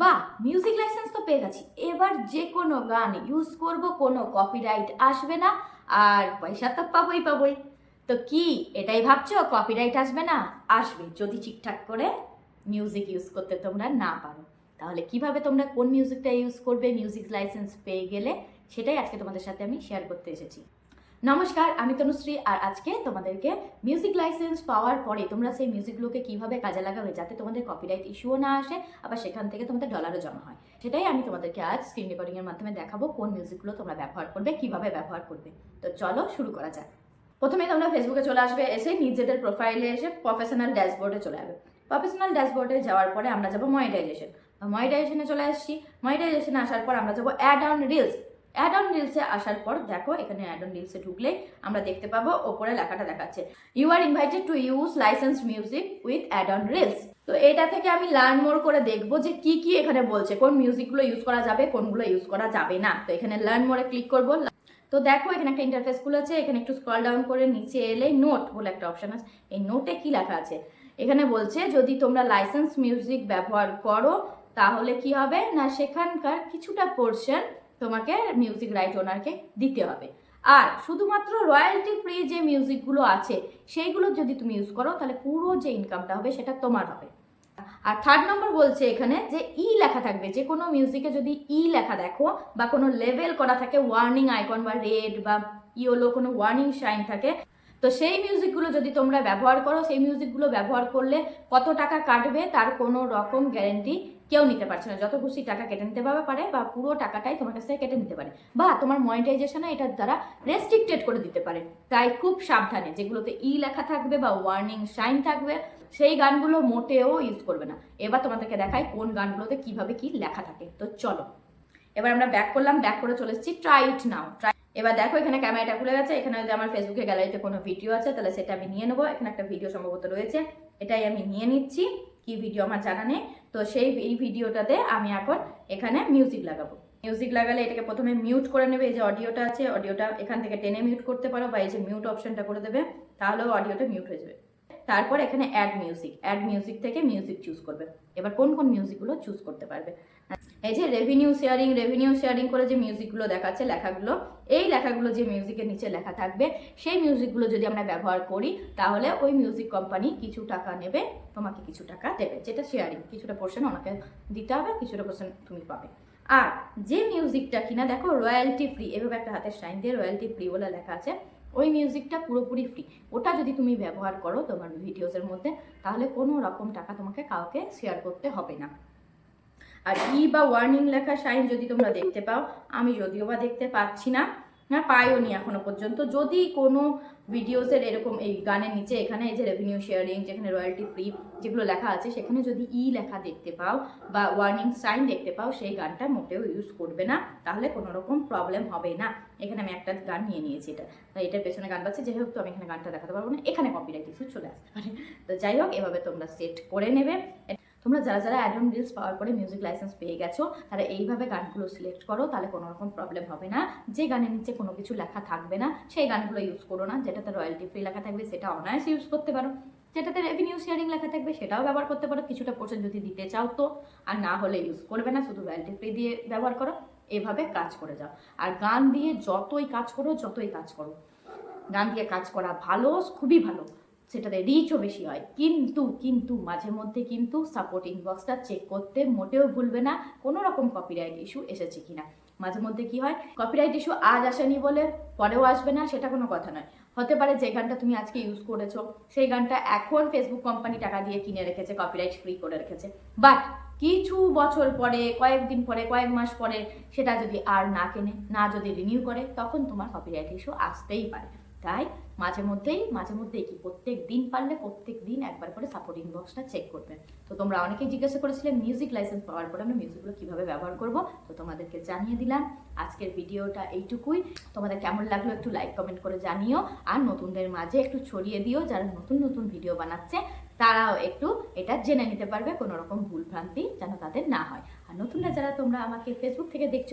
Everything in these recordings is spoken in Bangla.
বা মিউজিক লাইসেন্স তো পেয়ে গেছি। এবার যে কোনো গান ইউজ করব, কোনো কপিরাইট আসবে না, আর পয়সা তো পাবোই পাবোই। তো কি, এটাই ভাবছ? কপিরাইট আসবে না? আসবে, যদি ঠিকঠাক করে মিউজিক ইউজ করতে তোমরা না পারো। তাহলে কীভাবে তোমরা কোন মিউজিকটা ইউজ করবে মিউজিক লাইসেন্স পেয়ে গেলে? সেটাই আজকে তোমাদের সাথে আমি শেয়ার করতে এসেছি। নমস্কার, আমি তনুশ্রী আর আজকে তোমাদেরকে মিউজিক লাইসেন্স পাওয়ার পরে তোমরা সেই মিউজিকগুলোকে কীভাবে কাজে লাগাবে যাতে তোমাদের কপিরাইট ইস্যুও না আসে, আবার সেখান থেকে তোমাদের ডলারও জমা হয়। সেটাই আমি তোমাদেরকে আজ স্ক্রিন রেকর্ডিংয়ের মাধ্যমে দেখাবো কোন মিউজিকগুলো তোমরা ব্যবহার করবে, কীভাবে ব্যবহার করবে। তো চলো শুরু করা যাক। প্রথমে তোমরা ফেসবুকে চলে আসবে, এসে নিজেদের প্রোফাইলে এসে প্রফেশনাল ড্যাশবোর্ডে চলে যাবে প্রফেশনাল ড্যাশবোর্ডে যাওয়ার পরে আমরা যাব মনিটাইজেশন মনিটাইজেশনে চলে আসছি। মনিটাইজেশনে আসার পর আমরা যাব add on reels add on রিলসে আসার পর দেখো, এখানে অ্যাড অন রিলসে ঢুকলে আমরা দেখতে পাবো, ওপরে লেখাটা দেখাচ্ছে। You are invited to use license music with add on reels তো এটা থেকে আমি লার্ন মোর করে দেখব যে কি কি এখানে বলছে, কোন মিউজিকগুলো ইউজ করা যাবে, কোনগুলো ইউজ করা যাবে না। তো এখানে লার্ন মোরে ক্লিক করব। তো দেখো, এখানে একটা ইন্টারফেস খুলে আছে, এখানে একটু স্ক্রল ডাউন করে নিচে এলে নোট বলে একটা অপশন আছে। এই নোটে কি লেখা আছে? এখানে বলছে, যদি তোমরা লাইসেন্স মিউজিক ব্যবহার করো, তাহলে কি হবে? না, সেখানকার কিছুটা পোর্শন তোমাকে মিউজিক রাইট ওনারকে দিতে হবে। আর শুধুমাত্র রয়্যালটি ফ্রি যে মিউজিকগুলো আছে, সেইগুলো যদি তুমি ইউজ করো, তাহলে পুরো যে ইনকামটা হবে, সেটা তোমার হবে। আর থার্ড নম্বর বলছে এখানে যে ই লেখা থাকবে, যে কোনো মিউজিকে যদি ই লেখা দেখো, বা কোনো লেভেল করা থাকে ওয়ার্নিং আইকন বা রেড বা ইয়েলো কোনো ওয়ার্নিং সাইন থাকে, তো সেই মিউজিকগুলো যদি তোমরা ব্যবহার করো, সেই মিউজিকগুলো ব্যবহার করলে কত টাকা কাটবে, তার কোনো রকম গ্যারেন্টি কেউ নিতে পারছে না। যত খুশি টাকা কেটে নিতে পারে বা পুরো টাকাটাই তোমার কাছ থেকে কেটে নিতে পারে। বা তোমার মনিটাইজেশনে এটার দ্বারা রেস্ট্রিক্টেড করে দিতে পারে। তাই খুব সাবধানে, যেগুলোতে ই লেখা থাকবে বা ওয়ার্নিং সাইন থাকবে, সেই গানগুলো মোটেও ইউজ করবে না। এবার তোমাদেরকে দেখাই কোন গানগুলোতে কীভাবে কি লেখা থাকে। তো চলো, এবার আমরা ব্যাক করলাম ব্যাক করে চলে এসেছি ট্রাই ইট নাও ট্রাই এবার দেখো, এখানে ক্যামেরাটা খুলে গেছে। এখানে যদি আমার ফেসবুকে গ্যালারিতে কোনো ভিডিও আছে, তাহলে সেটা আমি নিয়ে নেব। এখানে একটা ভিডিও সম্ভবত রয়েছে। এটাই আমি নিয়ে নিচ্ছি। কি ভিডিও আমার জানা নেই, তো সেই এই ভিডিওটাতে আমি এখন এখানে মিউজিক লাগাবো। মিউজিক লাগালে এটাকে প্রথমে মিউট করে নেবে, এই যে অডিওটা আছে অডিওটা এখান থেকে টেনে মিউট করতে পারো বা এই যে মিউট অপশানটা করে দেবে, তাহলেও অডিওটা মিউট হয়ে যাবে। তারপর এখানে অ্যাড মিউজিক অ্যাড মিউজিক থেকে মিউজিক চুজ করবে। এবার কোন কোন মিউজিকগুলো চুজ করতে পারবে। এই যে রেভিনিউ শেয়ারিং রেভিনিউ শেয়ারিং করে যে মিউজিকগুলো দেখাচ্ছে, লেখাগুলো, এই লেখাগুলো যে মিউজিকের নিচে লেখা থাকবে, সেই মিউজিকগুলো যদি আমরা ব্যবহার করি, তাহলে ওই মিউজিক কোম্পানি কিছু টাকা নেবে, তোমাকে কিছু টাকা দেবে, যেটা শেয়ারিং কিছুটা পোর্শন ওনাকে দিতে হবে, কিছুটা পোর্শন তুমি পাবে। আর যে মিউজিকটা কিনা, দেখো রয়্যালটি ফ্রি এভাবে একটা হাতের সাইন দিয়ে রয়্যালটি ফ্রি বলে লেখা আছে, ওই মিউজিকটা পুরোপুরি ফ্রি ওটা যদি তুমি ব্যবহার করো তোমার ভিডিওসের মধ্যে, তাহলে কোনো রকম টাকা তোমাকে কাউকে শেয়ার করতে হবে না। আর ই বা ওয়ার্নিং লেখা সাইন যদি তোমরা দেখতে পাও, আমি যদিও বা দেখতে পাচ্ছি না হ্যাঁ পাইও নি এখনও পর্যন্ত। যদি কোনো ভিডিওসের এরকম এই গানের নিচে এখানে যে রেভিনিউ শেয়ারিং যেখানে রয়্যালটি ফ্রি যেগুলো লেখা আছে, সেখানে যদি ই লেখা দেখতে পাও বা ওয়ার্নিং সাইন দেখতে পাও, সেই গানটা মোটেও ইউজ করবে না, তাহলে কোনো রকম প্রবলেম হবে না। এখানে আমি একটা গান নিয়ে নিয়েছি এটা। তো এটার পেছনে গান পাচ্ছে যেহেতু আমি এখানে গানটা দেখাতে পারব না। এখানে কপিরাইট ইস্যু চলে আসতে পারে। তো যাই হোক, এভাবে তোমরা সেট করে নেবে। তোমরা যারা যারা অ্যাডন রিলস পাওয়ার পরে মিউজিক লাইসেন্স পেয়ে গেছো, তারা এইভাবে গানগুলো সিলেক্ট করো, তাহলে কোনো রকম প্রবলেম হবে না। যে গানের নিচে কোনো কিছু লেখা থাকবে না, সেই গানগুলো ইউজ করো না। যেটাতে রয়্যালটি ফ্রি লেখা থাকবে, সেটা অনায়াসে ইউজ করতে পারো। যেটাতে রেভিনিউ শেয়ারিং লেখা থাকবে, সেটাও ব্যবহার করতে পারো। কিছুটা পোর্শন যদি দিতে চাও তো, আর না হলে ইউজ করবে না, শুধু রয়্যালটি ফ্রি দিয়ে ব্যবহার করো। এভাবে কাজ করে যাও। আর গান দিয়ে যতই কাজ করো, যতই কাজ করো। গান দিয়ে কাজ করা ভালো, খুবই ভালো। সেটাতে রিচও বেশি হয়। কিন্তু কিন্তু, মাঝে মধ্যে কিন্তু সাপোর্ট ইনবক্সটা চেক করতে মোটেও ভুলবে না, কোনো রকম কপিরাইট ইস্যু এসেছে কিনা। মাঝে মধ্যে কি হয় কপিরাইট ইস্যু আজ আসেনি বলে পরেও আসবে না, সেটা কোনো কথা নয়। হতে পারে যে গানটা তুমি আজকে ইউজ করেছ, সেই গানটা এখন ফেসবুক কোম্পানি টাকা দিয়ে কিনে রেখেছে কপিরাইট ফ্রি করে রেখেছে। বাট কিছু বছর পরে, কয়েকদিন পরে, কয়েক মাস পরে সেটা যদি আর না কেনে, না যদি রিনিউ করে, তখন তোমার কপিরাইট ইস্যু আসতেই পারে। তাই মাঝে মধ্যেই মাঝে মধ্যেই কি প্রত্যেক দিন পারলে প্রত্যেক দিন একবার করে সাপোর্ট ইনবক্সটা চেক করবেন। তো তোমরা অনেকেই জিজ্ঞাসা করেছিলে মিউজিক লাইসেন্স পাওয়ার পরে আমরা মিউজিকগুলো কীভাবে ব্যবহার করব? তো তোমাদেরকে জানিয়ে দিলাম, আজকের ভিডিওটা এইটুকুই। তোমাদের কেমন লাগল একটু লাইক কমেন্ট করে জানিও। আর নতুনদের মাঝে একটু ছড়িয়ে দিও, যারা নতুন নতুন ভিডিও বানাচ্ছে, তারাও একটু এটা জেনে নিতে পারবে, কোনো রকম ভুল ভ্রান্তি যেন তাদের না হয়। আর নতুনরা যারা তোমরা আমাকে ফেসবুক থেকে দেখছ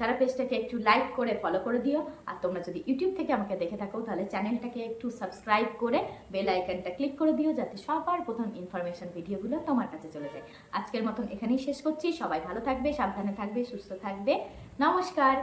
তারা পেজটাকে একটু লাইক করে ফলো করে দিও। আর তোমরা যদি ইউটিউব থেকে আমাকে দেখে থাকো, তাহলে চ্যানেলটাকে একটু সাবস্ক্রাইব করে বেল আইকনটা ক্লিক করে দিও, যাতে সবার প্রথম ইনফরমেশন ভিডিওগুলো তোমার কাছে চলে যায়। আজকের মতন এখানেই শেষ করছি। সবাই ভালো থাকবে, সাবধানে থাকবে, সুস্থ থাকবে। নমস্কার!